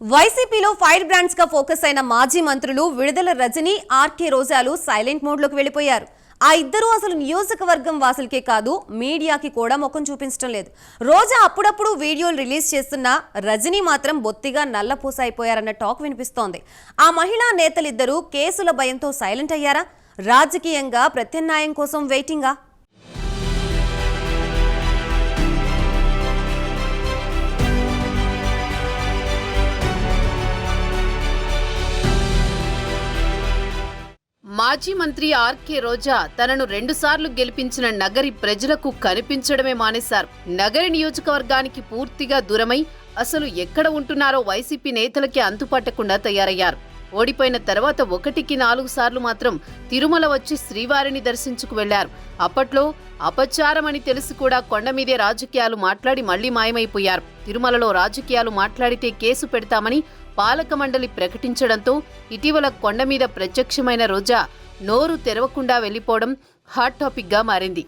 వైసీపీలో fire బ్రాండ్స్గా focus అయిన మాజీ మంత్రులు విడుదల రజని ఆర్కే రోజాలు సైలెంట్ మోడ్లోకి వెళ్ళిపోయారు. ఆ ఇద్దరు అసలు నియోజకవర్గం వాసులకే కాదు మీడియాకి కూడా ముఖం చూపించడం లేదు. రోజా అప్పుడప్పుడు వీడియోలు రిలీజ్ చేస్తున్న రజనీ మాత్రం బొత్తిగా నల్లపూస అయిపోయారన్న టాక్ వినిపిస్తోంది. ఆ మహిళా నేతలిద్దరూ కేసుల భయంతో సైలెంట్ అయ్యారా? రాజకీయంగా ప్రత్యామ్నాయం కోసం వెయిటింగా? మాజీ మంత్రి ఆర్కే రోజా తనను రెండుసార్లు గెలిపించిన నగరి ప్రజలకు కనిపించడమే మానేశారు. నగరి నియోజకవర్గానికి పూర్తిగా దూరమై అసలు ఎక్కడ ఉంటున్నారో వైసీపీ నేతలకి అంతుపట్టకుండా తయారయ్యారు. ఓడిపోయిన తర్వాత ఒకటికి నాలుగు సార్లు మాత్రం తిరుమల వచ్చి శ్రీవారిని దర్శించుకు వెళ్ళారు. అప్పట్లో అపచారమని తెలిసి కూడా కొండ మీదే రాజకీయాలు మాట్లాడి మళ్ళీ మాయమైపోయారు. తిరుమలలో రాజకీయాలు మాట్లాడితే కేసు పెడతామని పాలక మండలి ప్రకటించడంతో ఇటీవల కొండ మీద ప్రత్యక్షమైన రోజా నోరు తెరవకుండా వెళ్ళిపోవడం హాట్ టాపిక్గా మారింది.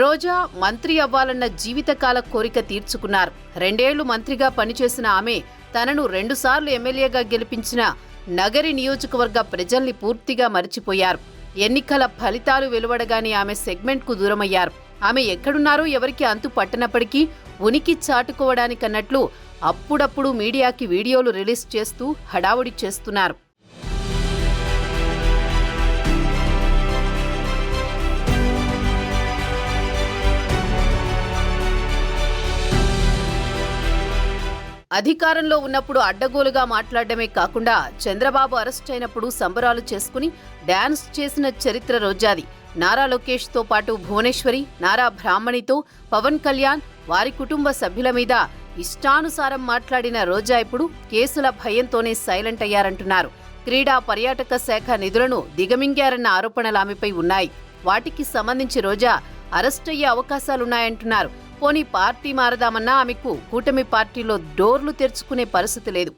రోజా మంత్రి అవ్వాలన్న జీవితకాల కోరిక తీర్చుకున్నారు. రెండేళ్ళు మంత్రిగా పనిచేసిన ఆమె తనను రెండుసార్లు ఎమ్మెల్యేగా గెలిపించిన నగరి నియోజకవర్గ ప్రజల్ని పూర్తిగా మరిచిపోయారు. ఎన్నికల ఫలితాలు వెలువడగానే ఆమె సెగ్మెంట్కు దూరమయ్యారు. ఆమె ఎక్కడున్నారో ఎవరికి అంతు పట్టనప్పటికీ ఉనికి చాటుకోవడానికన్నట్లు అప్పుడప్పుడు మీడియాకి వీడియోలు రిలీజ్ చేస్తూ హడావుడి చేస్తున్నారు. అధికారంలో ఉన్నప్పుడు అడ్డగోలుగా మాట్లాడడమే కాకుండా చంద్రబాబు అరెస్ట్ అయినప్పుడు సంబరాలు చేసుకుని డాన్స్ చేసిన చరిత్ర రోజాది. నారా లోకేష్తో పాటు భువనేశ్వరి నారా బ్రాహ్మణితో పవన్ కళ్యాణ్ వారి కుటుంబ సభ్యుల మీద ఇష్టానుసారం మాట్లాడిన రోజా ఇప్పుడు కేసుల భయంతోనే సైలెంట్ అయ్యారంటున్నారు. క్రీడా పర్యాటక శాఖ నిధులను దిగమింగారన్న ఆరోపణలు ఆమెపై ఉన్నాయి. వాటికి సంబంధించి రోజా అరెస్ట్ అయ్యే అవకాశాలున్నాయంటున్నారు. పోనీ పార్టీ మారదామన్నా ఆమెకు కూటమి పార్టీలో డోర్లు తెరుచుకునే పరిస్థితి లేదు.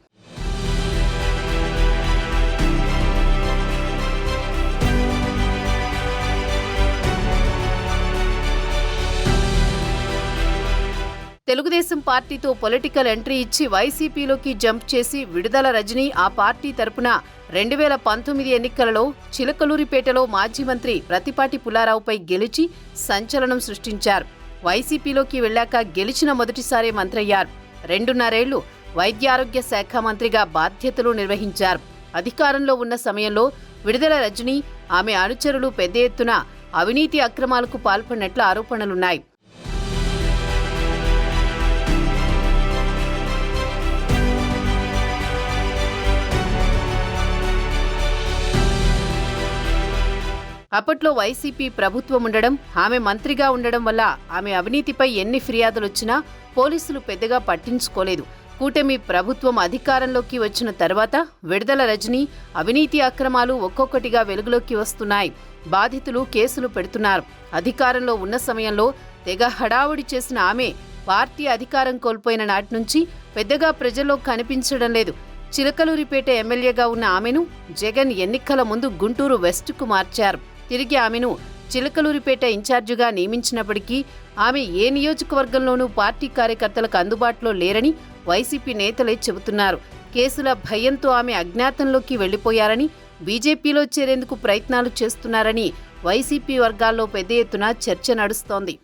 తెలుగుదేశం పార్టీతో పొలిటికల్ ఎంట్రీ ఇచ్చి వైసీపీలోకి జంప్ చేసి విడుదల రజనీ ఆ పార్టీ తరపున రెండు వేల పంతొమ్మిది ఎన్నికలలో చిలకలూరిపేటలో మాజీ మంత్రి ప్రతిపాటి పుల్లారావుపై గెలిచి సంచలనం సృష్టించారు. వైసీపీలోకి వెళ్ళాక గెలిచిన మొదటిసారి మంత్రయ్యారు రెండున్నరేళ్ళు వైద్యారోగ్య శాఖ మంత్రిగా బాధ్యతలు నిర్వహించారు. అధికారంలో ఉన్న సమయంలో విడుదల రజని ఆమె అనుచరులు పెద్ద ఎత్తున అవినీతి అక్రమాలకు పాల్పడినట్లు ఆరోపణలున్నాయి. అప్పట్లో వైసీపీ ప్రభుత్వం ఉండడం ఆమె మంత్రిగా ఉండడం వల్ల ఆమె అవినీతిపై ఎన్ని ఫిర్యాదులు వచ్చినా పోలీసులు పెద్దగా పట్టించుకోలేదు. కూటమి ప్రభుత్వం అధికారంలోకి వచ్చిన తర్వాత విడుదల రజనీ అవినీతి అక్రమాలు ఒక్కొక్కటిగా వెలుగులోకి వస్తున్నాయి. బాధితులు కేసులు పెడుతున్నారు. అధికారంలో ఉన్న సమయంలో తెగ హడావుడి చేసిన ఆమె పార్టీ అధికారం కోల్పోయిన నాటి నుంచి పెద్దగా ప్రజల్లో కనిపించడం లేదు. చిలకలూరిపేట ఎమ్మెల్యేగా ఉన్న ఆమెను జగన్ ఎన్నికల ముందు గుంటూరు వెస్ట్కు మార్చారు. తిరిగి ఆమెను చిలకలూరిపేట ఇన్ఛార్జిగా నియమించినప్పటికీ ఆమె ఏ నియోజకవర్గంలోనూ పార్టీ కార్యకర్తలకు అందుబాటులో లేరని వైసీపీ నేతలే చెబుతున్నారు. కేసుల భయంతో ఆమె అజ్ఞాతంలోకి వెళ్ళిపోయారని బీజేపీలో చేరేందుకు ప్రయత్నాలు చేస్తున్నారని వైసీపీ వర్గాల్లో పెద్ద ఎత్తున చర్చ నడుస్తోంది.